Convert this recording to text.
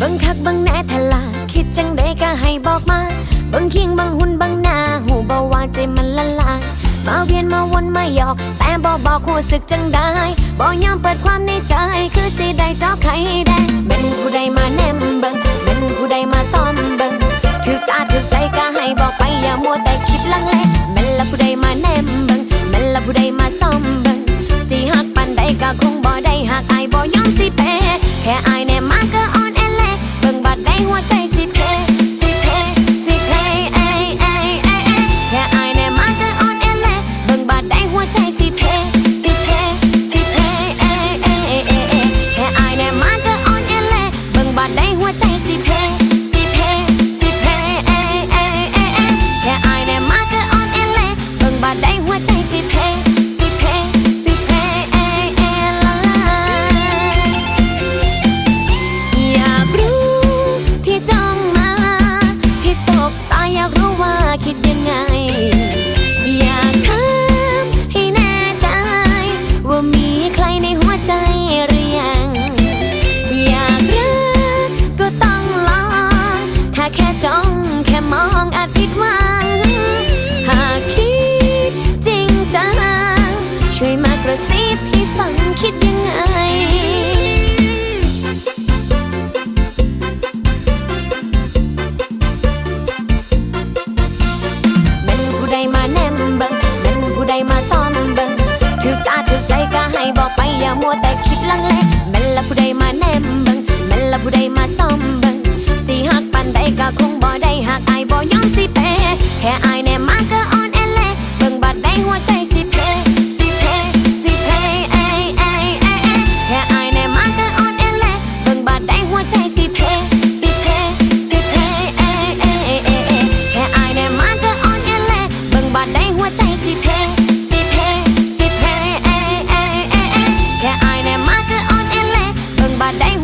เบิ่งแน่ทลาคิดจังใดก็ให้บอกมาบิ่งเคียงบิ่งหุ่นบิ่งหน้าหูเบาหวานใจมันละลายมาเวียนมาวนมาหยอก แต่บ่บอกหัวสึกจังได้บ่ยอมเปิดความในใจ คือสิได้เจ้าไข่แดงเป็นผู้ใดมาแนมเบิงเป็นผู้ใดมาซ้อมเบิงถือตาถือใจก็ให้บอกไปอย่ามัวแต่คิดลังเลเป็นละผู้ใดมาแนมเบิงเป็นละผู้ใดมาซ้อมเบิงสิหักปันใดก็คงบ่ได้หักอายบ่ยอมสิแพ้แค่อายแน่มาก็อ่อน แอแล บอกไปอย่ามัวแต่คิดลังเลแม่นละผู้ใดมาแนมเบิงแม่นละผู้ใดมาซ่อมเบิงสีหักปันใดก็คงบ่ได้หักอายบ่ยอมสิเปแค่อายแนมมาก็อ่อนแอแลเบิงบัดได้หัวใจ my name